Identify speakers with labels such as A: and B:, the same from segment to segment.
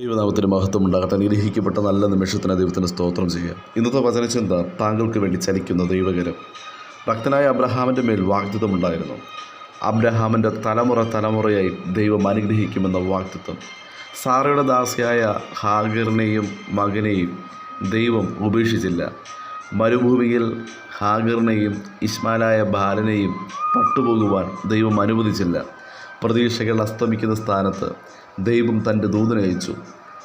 A: ദൈവനാമത്തിന് മഹത്വം ഉണ്ടാകട്ടെ. അനുഗ്രഹിക്കപ്പെട്ട നല്ല നിമിഷത്തിന് ദൈവത്തിന് സ്തോത്രം ചെയ്യാം ഇന്നത്തെ വചനചിന്ത താങ്കൾക്ക് വേണ്ടി ചലിക്കുന്ന ദൈവകരം. ഭക്തനായ അബ്രഹാമിന്റെ മേൽ വാഗ്ദത്വം ഉണ്ടായിരുന്നു. അബ്രഹാമിന്റെ തലമുറ തലമുറയായി ദൈവം അനുഗ്രഹിക്കുമെന്ന വാഗ്ദത്വം സാറയുടെ ദാസിയായ ഹാഗറിനെയും മകനെയും ദൈവം ഉപേക്ഷിച്ചില്ല. മരുഭൂമിയിൽ ഹാഗറിനെയും ഇസ്മാലായ ബാലനെയും പട്ടുപോകുവാൻ ദൈവം അനുവദിച്ചില്ല. പ്രതീക്ഷകൾ അസ്തമിക്കുന്ന സ്ഥാനത്ത് ദൈവം തന്റെ ദൂതനെ അയച്ചു.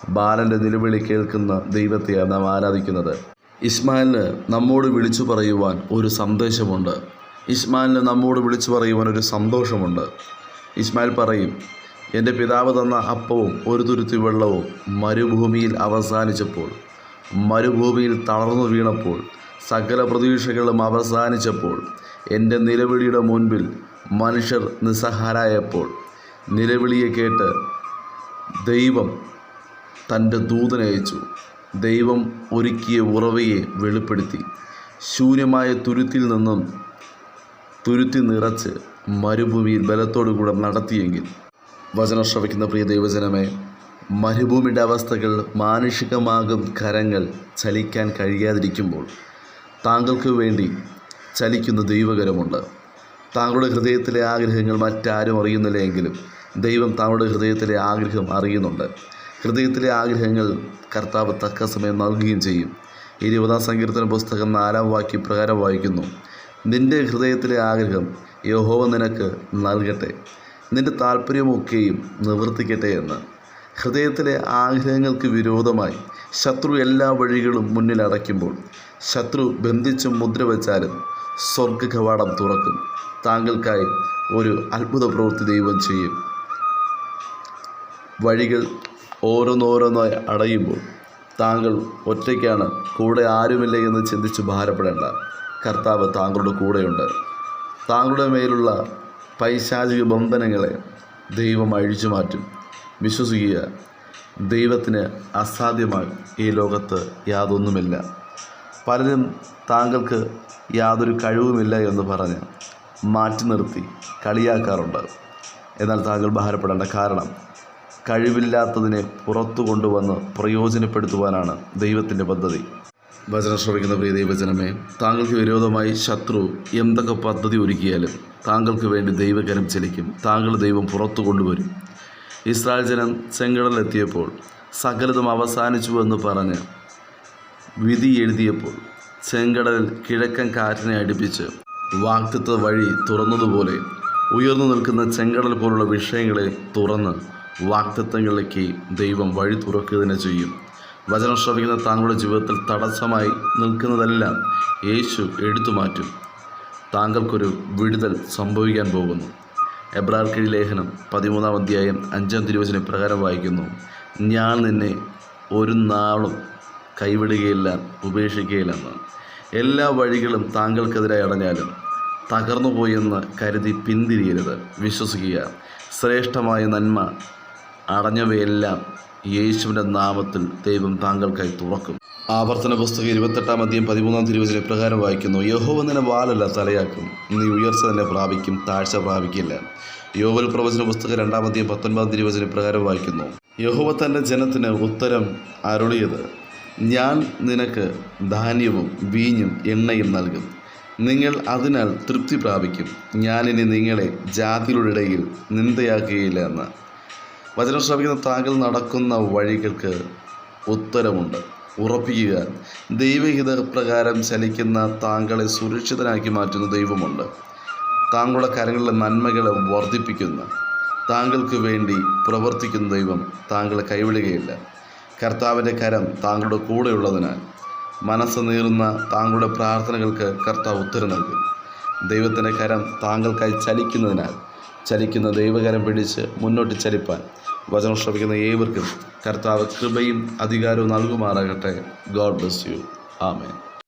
A: ബാലന്റെ നിലവിളി കേൾക്കുന്ന ദൈവത്തെയാണ് നാം ആരാധിക്കുന്നത്. ഇസ്മായിലിന് നമ്മോട് വിളിച്ചു പറയുവാൻ ഒരു സന്ദേശമുണ്ട്. ഇസ്മായിലിന് നമ്മോട് വിളിച്ചു പറയുവാൻ ഒരു സന്തോഷമുണ്ട്. ഇസ്മായിൽ പറയും എന്റെ പിതാവ് തന്ന അപ്പവും ഒരു തുരുത്തി വെള്ളവും മരുഭൂമിയിൽ അവസാനിച്ചപ്പോൾ മരുഭൂമിയിൽ തളർന്നു വീണപ്പോൾ സകല പ്രതീക്ഷകളും അവസാനിച്ചപ്പോൾ എന്റെ നിലവിളിയുടെ മുൻപിൽ മനുഷ്യർ നിസ്സഹാരായപ്പോൾ നിലവിളിയെ കേട്ട് ദൈവം തന്റെ ദൂതനയച്ചു ദൈവം ഒരുക്കിയ ഉറവയെ വെളിപ്പെടുത്തി. ശൂന്യമായ തുരുത്തിൽ നിന്നും തുരുത്തി നിറച്ച് മരുഭൂമിയിൽ ബലത്തോടു കൂടെ നടത്തിയെങ്കിൽ. വചനം ശ്രവിക്കുന്ന പ്രിയ ദൈവജനമേ മരുഭൂമിയുടെ അവസ്ഥകൾ മാനുഷികമാകും കരങ്ങൾ ചലിക്കാൻ കഴിയാതിരിക്കുമ്പോൾ താങ്കൾക്ക് വേണ്ടി ചലിക്കുന്ന ദൈവകരമുണ്ട്. താങ്കളുടെ ഹൃദയത്തിലെ ആഗ്രഹങ്ങൾ മറ്റാരും അറിയുന്നില്ല എങ്കിലും ദൈവം താങ്കളുടെ ഹൃദയത്തിലെ ആഗ്രഹം അറിയുന്നുണ്ട്. ഹൃദയത്തിലെ ആഗ്രഹങ്ങൾ കർത്താവ് തക്ക സമയം നൽകുകയും ചെയ്യും. ഇരുപതാം സങ്കീർത്തന പുസ്തകം നാലാം വാക്യ പ്രകാരം വായിക്കുന്നു. നിന്റെ ഹൃദയത്തിലെ ആഗ്രഹം യഹോവ നിനക്ക് നൽകട്ടെ. നിന്റെ താല്പര്യമൊക്കെയും നിവർത്തിക്കട്ടെ എന്ന്. ഹൃദയത്തിലെ ആഗ്രഹങ്ങൾക്ക് വിരോധമായി ശത്രു എല്ലാ വഴികളും മുന്നിൽ അടയ്ക്കുമ്പോൾ ശത്രു ബന്ധിച്ചും മുദ്ര വച്ചാലും സ്വർഗ കവാടം തുറക്കും. താങ്കൾക്കായി ഒരു അത്ഭുത പ്രവൃത്തി ദൈവം ചെയ്യും. വഴികൾ ഓരോന്നോരോന്നായി അടയുമ്പോൾ താങ്കൾ ഒറ്റയ്ക്കാണ് കൂടെ ആരുമില്ല എന്ന് ചിന്തിച്ച് ഭാരപ്പെടേണ്ട. കർത്താവ് താങ്കളുടെ കൂടെയുണ്ട്. താങ്കളുടെ മേലുള്ള പൈശാചിക ബന്ധനങ്ങളെ ദൈവം അഴിച്ചു മാറ്റും. വിശ്വസിക്കുക ദൈവത്തിന് അസാധ്യമായി ഈ ലോകത്ത് യാതൊന്നുമില്ല. പലരും താങ്കൾക്ക് യാതൊരു കഴിവുമില്ല എന്ന് പറഞ്ഞ് മാറ്റി നിർത്തി കളിയാക്കാറുണ്ട്. എന്നാൽ താങ്കൾ ഭാരപ്പെടേണ്ട കാരണം കഴിവില്ലാത്തതിനെ പുറത്തു കൊണ്ടുവന്ന് പ്രയോജനപ്പെടുത്തുവാനാണ് ദൈവത്തിന്റെ പദ്ധതി. വചനം ശ്രമിക്കുന്ന പ്രിയ ദൈവജനമേ താങ്കൾക്ക് വിരോധമായി ശത്രു എന്തൊക്കെ പദ്ധതി ഒരുക്കിയാലും താങ്കൾക്ക് വേണ്ടി ദൈവകരം ചലിക്കും. താങ്കൾ ദൈവം പുറത്തു കൊണ്ടുവരും. ഇസ്രായേൽ ജനം ചെങ്കടലെത്തിയപ്പോൾ സകലതും അവസാനിച്ചു എന്ന് പറഞ്ഞ് വിധി എഴുതിയപ്പോൾ ചെങ്കടലിൽ കിഴക്കൻ കാറ്റിനെ അടുപ്പിച്ച് വാക്തിത്വ വഴി തുറന്നതുപോലെ ഉയർന്നു നിൽക്കുന്ന ചെങ്കടൽ പോലുള്ള വിഷയങ്ങളെ തുറന്ന് വാക്തത്വങ്ങളിലേക്ക് ദൈവം വഴി തുറക്കുക തന്നെ ചെയ്യും. വചനം ശ്രവിക്കുന്ന താങ്കളുടെ ജീവിതത്തിൽ തടസ്സമായി നിൽക്കുന്നതെല്ലാം യേശു എടുത്തു മാറ്റും. താങ്കൾക്കൊരു വിടുതൽ സംഭവിക്കാൻ പോകുന്നു. എബ്രാർക്കിഴി ലേഖനം പതിമൂന്നാം അധ്യായം അഞ്ചാം തിരുവചന പ്രകാരം വായിക്കുന്നു. ഞാൻ നിന്നെ ഒരു നാളും കൈവിടുകയില്ല ഉപേക്ഷിക്കുകയില്ല എന്ന് എല്ലാ വഴികളും താങ്കൾക്കെതിരായി അടഞ്ഞാലും തകർന്നുപോയെന്ന് കരുതി പിന്തിരിയരുത്. വിശ്വസിക്കുക. ശ്രേഷ്ഠമായ നന്മ അടഞ്ഞവയെല്ലാം യേശുവിന്റെ നാമത്തിൽ ദൈവം താങ്കൾക്കായി തുറക്കും. ആവർത്തന പുസ്തകം ഇരുപത്തെട്ടാം അധ്യയം പതിമൂന്നാം തിരുവചന പ്രകാരം വായിക്കുന്നു. യഹോവ നിന്നെ വാലല്ല തലയാക്കും. നീ ഉയർച്ച തന്നെ പ്രാപിക്കും താഴ്ച പ്രാപിക്കില്ല. യോവൽ പ്രവചന പുസ്തകം രണ്ടാം അധ്യയം പത്തൊൻപതാം തിരുവചന പ്രകാരം വായിക്കുന്നു. യഹോവ തന്റെ ജനത്തിന് ഉത്തരം അരുളിയത് ഞാൻ നിനക്ക് ധാന്യവും വീഞ്ഞും എണ്ണയും നൽകും. നിങ്ങൾ അതിനാൽ തൃപ്തി പ്രാപിക്കും. ഞാനിനി നിങ്ങളെ ജാതികളുടെ ഇടയിൽ നിന്ദയാക്കുകയില്ല എന്ന്. വചനം ശ്രമിക്കുന്ന താങ്കൾ നടക്കുന്ന വഴികൾക്ക് ഉത്തരമുണ്ട്. ഉറപ്പിക്കുക ദൈവഹിത പ്രകാരം ചലിക്കുന്ന താങ്കളെ സുരക്ഷിതനാക്കി മാറ്റുന്ന ദൈവമുണ്ട്. താങ്കളുടെ കരങ്ങളിലെ നന്മകളെ വർദ്ധിപ്പിക്കുന്ന. താങ്കൾക്ക് വേണ്ടി പ്രവർത്തിക്കുന്ന ദൈവം താങ്കളെ കൈവിടുകയില്ല. കർത്താവിന്റെ കരം താങ്കളുടെ കൂടെയുള്ളതിനാൽ മനസ്സ് നീറുന്ന താങ്കളുടെ പ്രാർത്ഥനകൾക്ക് കർത്താവ് ഉത്തരം നൽകും. ദൈവത്തിന്റെ കരം താങ്കൾക്കായി ചലിക്കുന്നതിനാൽ ചലിക്കുന്ന ദൈവകരം പിടിച്ച് മുന്നോട്ട് ചലിപ്പാൻ വചനം ശ്രമിക്കുന്ന ഏവർക്കും കർത്താവ് കൃപയും അധികാരവും നൽകുമാറാകട്ടെ. God bless you. ആമേൻ.